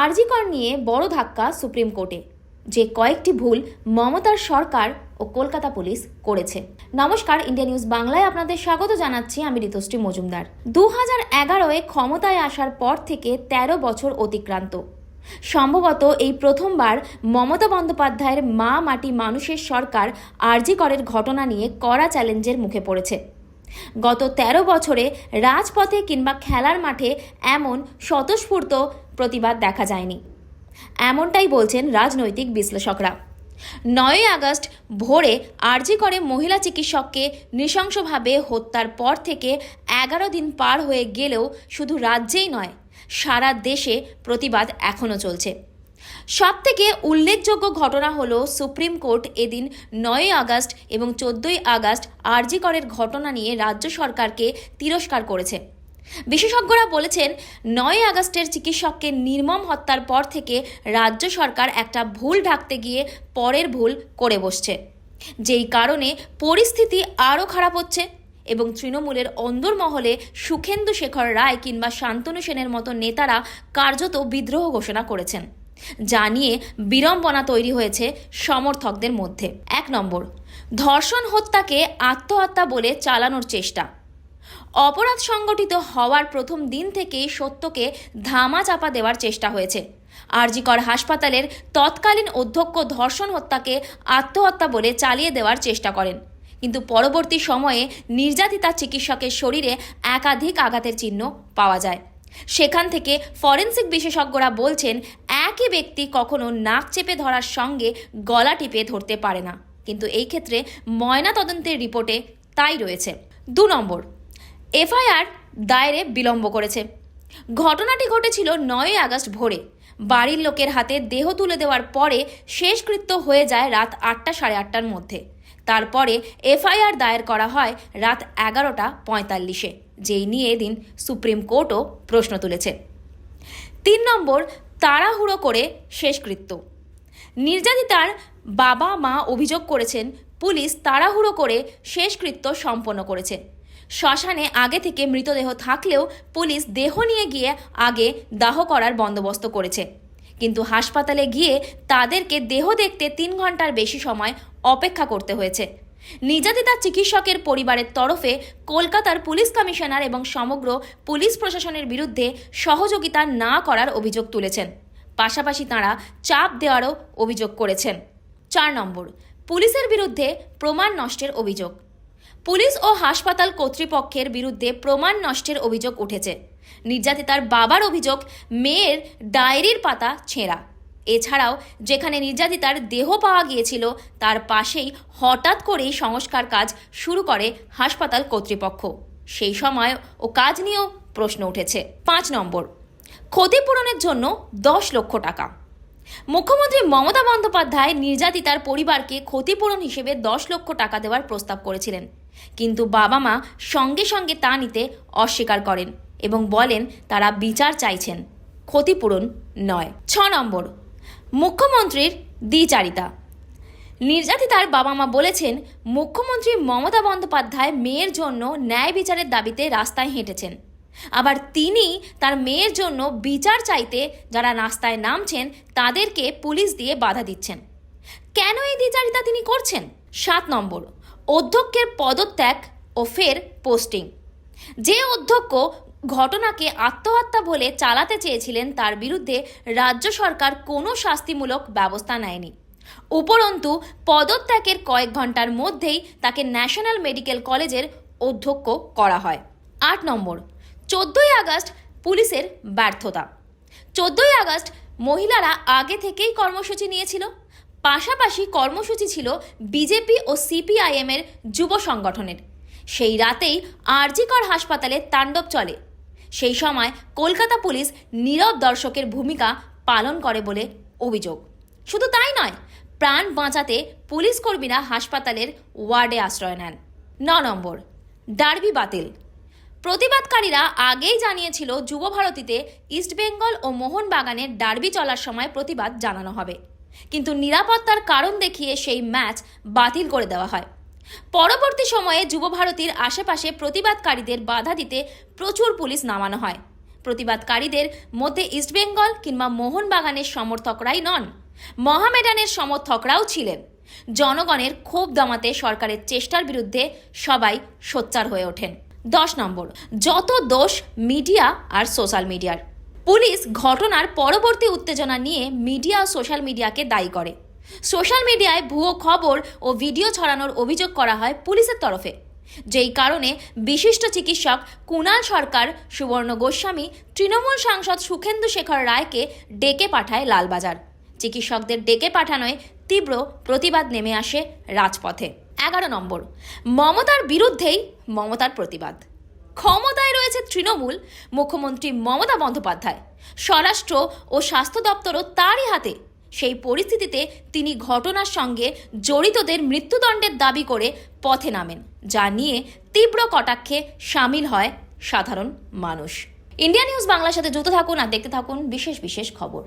আরজিকর নিয়ে বড় ধাক্কা সুপ্রিম কোর্টে, যে কয়েকটি ভুল মমতার সরকার ও কলকাতা পুলিশ করেছে। নমস্কার, ইন্ডিয়া নিউজ বাংলায় আপনাদের স্বাগত জানাচ্ছি। আমি ঋতুশ্রী মজুমদার। দু হাজার এগারোয় ক্ষমতায় আসার পর থেকে ১৩ বছর অতিক্রান্ত। সম্ভবত এই প্রথমবার মমতা বন্দ্যোপাধ্যায়ের মা মাটি মানুষের সরকার আরজি করের ঘটনা নিয়ে কড়া চ্যালেঞ্জের মুখে পড়েছে। গত ১৩ বছরে রাজপথে কিংবা খেলার মাঠে এমন স্বতঃস্ফূর্ত প্রতিবাদ দেখা যায়নি। এমনটাই বলছেন রাজনৈতিক বিশ্লেষকরা। নয়ই আগস্ট ভোরে আরজি করে মহিলা চিকিৎসককে নৃশংসভাবে হত্যার পর থেকে এগারো দিন পার হয়ে গেলেও শুধু রাজ্যেই নয়, সারা দেশে প্রতিবাদ এখনও চলছে। সব থেকে উল্লেখযোগ্য ঘটনা হলো সুপ্রিম কোর্ট এদিন নয়ই আগস্ট এবং চোদ্দই আগস্ট আরজি করের ঘটনা নিয়ে রাজ্য সরকারকে তিরস্কার করেছে। বিশেষজ্ঞরা বলেছেন, নয় আগস্টের চিকিৎসককে নির্মম হত্যার পর থেকে রাজ্য সরকার একটা ভুল ঢাকতে গিয়ে পরের ভুল করে বসছে। যেই কারণে পরিস্থিতি আরও খারাপ হচ্ছে এবং তৃণমূলের অন্দরমহলে সুখেন্দু শেখর রায় কিংবা শান্তনু সেনের মতো নেতারা কার্যত বিদ্রোহ ঘোষণা করেছেন, যা নিয়ে বিড়ম্বনা তৈরি হয়েছে সমর্থকদের মধ্যে। এক নম্বর, ধর্ষণ হত্যাকে আত্মহত্যা বলে চালানোর চেষ্টা। অপরাধ সংগঠিত হওয়ার প্রথম দিন থেকেই সত্যকে ধামা চাপা দেওয়ার চেষ্টা হয়েছে। আরজিকর হাসপাতালের তৎকালীন অধ্যক্ষ ধর্ষণ হত্যাকে আত্মহত্যা বলে চালিয়ে দেওয়ার চেষ্টা করেন। কিন্তু পরবর্তী সময়ে নির্যাতিতা চিকিৎসকের শরীরে একাধিক আঘাতের চিহ্ন পাওয়া যায়। সেখান থেকে ফরেন্সিক বিশেষজ্ঞরা বলছেন, একই ব্যক্তি কখনো নাক চেপে ধরার সঙ্গে গলা টিপে ধরতে পারে না। কিন্তু এই ক্ষেত্রে ময়না তদন্তের রিপোর্টে তাই রয়েছে। দু নম্বর এফআইআর দায়েরে বিলম্ব করেছে। ঘটনাটি ঘটেছিল নয়ই আগস্ট ভোরে। বাড়ির লোকের হাতে দেহ তুলে দেওয়ার পরে শেষকৃত্য হয়ে যায় রাত আটটা সাড়ে আটটার মধ্যে। তারপরে এফআইআর দায়ের করা হয় রাত এগারোটা পঁয়তাল্লিশে, যেই নিয়ে এদিন সুপ্রিম কোর্টও প্রশ্ন তুলেছে। তিন নম্বর, তাড়াহুড়ো করে শেষকৃত্য। নির্যাতিতার বাবা মা অভিযোগ করেছেন, পুলিশ তাড়াহুড়ো করে শেষকৃত্য সম্পন্ন করেছে। শ্মশানে আগে থেকে মৃতদেহ থাকলেও পুলিশ দেহ নিয়ে গিয়ে আগে দাহ করার বন্দোবস্ত করেছে। কিন্তু হাসপাতালে গিয়ে তাদেরকে দেহ দেখতে তিন ঘণ্টার বেশি সময় অপেক্ষা করতে হয়েছে। নির্যাতিতা চিকিৎসকের পরিবারের তরফে কলকাতার পুলিশ কমিশনার এবং সমগ্র পুলিশ প্রশাসনের বিরুদ্ধে সহযোগিতা না করার অভিযোগ তুলেছেন। পাশাপাশি তাঁরা চাপ দেওয়ারও অভিযোগ করেছেন। চার নম্বর, পুলিশের বিরুদ্ধে প্রমাণ নষ্টের অভিযোগ। পুলিশ ও হাসপাতাল কর্তৃপক্ষের বিরুদ্ধে প্রমাণ নষ্টের অভিযোগ উঠেছে। নির্যাতিতার বাবার অভিযোগ, মেয়ের ডায়েরির পাতা ছেঁড়া। এছাড়াও, যেখানে নির্যাতিতার দেহ পাওয়া গিয়েছিল, তার পাশেই হঠাৎ করেই সংস্কার কাজ শুরু করে হাসপাতাল কর্তৃপক্ষ। সেই সময় ও কাজ নিয়েও প্রশ্ন উঠেছে। পাঁচ নম্বর, ক্ষতিপূরণের জন্য দশ লক্ষ টাকা। মুখ্যমন্ত্রী মমতা বন্দ্যোপাধ্যায় নির্যাতিতার পরিবারকে ক্ষতিপূরণ হিসেবে দশ লক্ষ টাকা দেওয়ার প্রস্তাব করেছিলেন। কিন্তু বাবা মা সঙ্গে সঙ্গে তা নিতে অস্বীকার করেন এবং বলেন তারা বিচার চাইছেন। ক্ষতিপূরণ নয়। ছ নম্বর, মুখ্যমন্ত্রীর দ্বিচারিতা। নির্যাতিতার বাবা মা বলেছেন, মুখ্যমন্ত্রী মমতা বন্দ্যোপাধ্যায় মেয়ের জন্য ন্যায় বিচারের দাবিতে রাস্তায় হেঁটেছেন। আবার তিনি তার মেয়ের জন্য বিচার চাইতে যারা রাস্তায় নামছেন, তাদেরকে পুলিশ দিয়ে বাধা দিচ্ছেন। কেন এই দ্বিচারিতা তিনি করছেন? সাত নম্বর, অধ্যক্ষের পদত্যাগ ও ফের পোস্টিং। যে অধ্যক্ষ ঘটনাকে আত্মহত্যা বলে চালাতে চেয়েছিলেন, তার বিরুদ্ধে রাজ্য সরকার কোনো শাস্তিমূলক ব্যবস্থা নেয়নি। উপরন্তু, পদত্যাগের কয়েক ঘণ্টার মধ্যেই তাকে ন্যাশনাল মেডিকেল কলেজের অধ্যক্ষ করা হয়। আট নম্বর চোদ্দোই আগস্ট পুলিশের ব্যর্থতা। চোদ্দই আগস্ট মহিলারা আগে থেকেই কর্মসূচি নিয়েছিল। পাশাপাশি কর্মসূচি ছিল বিজেপি ও সিপিআইএমের যুব সংগঠনের। সেই রাতেই আরজিকর হাসপাতালে তাণ্ডব চলে। সেই সময় কলকাতা পুলিশ নীরব দর্শকের ভূমিকা পালন করে বলে অভিযোগ। শুধু তাই নয়, প্রাণ বাঁচাতে পুলিশ কর্মীরা হাসপাতালের ওয়ার্ডে আশ্রয় নেন। ন নম্বর, ডার্বি বাতিল। প্রতিবাদকারীরা আগেই জানিয়েছিল যুব ভারতীতে ইস্টবেঙ্গল ও মোহনবাগানের ডার্বি চলার সময় প্রতিবাদ জানানো হবে। কিন্তু নিরাপত্তার কারণ দেখিয়ে সেই ম্যাচ বাতিল করে দেওয়া হয়। পরবর্তী সময়ে যুব ভারতীর আশেপাশে প্রতিবাদকারীদের বাধা দিতে প্রচুর পুলিশ নামানো হয়। প্রতিবাদকারীদের মধ্যে ইস্টবেঙ্গল কিংবা মোহনবাগানের সমর্থকরাই নন, মহামেডানের সমর্থকরাও ছিলেন। জনগণের ক্ষোভ দমাতে সরকারের চেষ্টার বিরুদ্ধে সবাই সোচ্চার হয়ে ওঠেন। দশ নম্বর, যত দোষ মিডিয়া আর সোশ্যাল মিডিয়ার। পুলিশ ঘটনার পরবর্তী উত্তেজনা নিয়ে মিডিয়া ও সোশ্যাল মিডিয়াকে দায়ী করে। সোশ্যাল মিডিয়ায় ভুয়ো খবর ও ভিডিও ছড়ানোর অভিযোগ করা হয় পুলিশের তরফে। যেই কারণে বিশিষ্ট চিকিৎসক কুণাল সরকার, সুবর্ণ গোস্বামী, তৃণমূল সাংসদ সুখেন্দু শেখর রায়কে ডেকে পাঠায় লালবাজার। চিকিৎসকদের ডেকে পাঠানোয় তীব্র প্রতিবাদ নেমে আসে রাজপথে। এগারো নম্বর। মমতার বিরুদ্ধেই মমতার প্রতিবাদ। ক্ষমতায় রয়েছে তৃণমূল মুখ্যমন্ত্রী মমতা বন্দ্যোপাধ্যায়। স্বরাষ্ট্র ও স্বাস্থ্য দপ্তরও তারই হাতে। সেই পরিস্থিতিতে তিনি ঘটনার সঙ্গে জড়িতদের মৃত্যুদণ্ডের দাবি করে পথে নামেন, যা নিয়ে তীব্র কটাক্ষে সামিল হয় সাধারণ মানুষ। ইন্ডিয়া নিউজ বাংলার সাথে যুক্ত থাকুন আর দেখতে থাকুন বিশেষ বিশেষ খবর।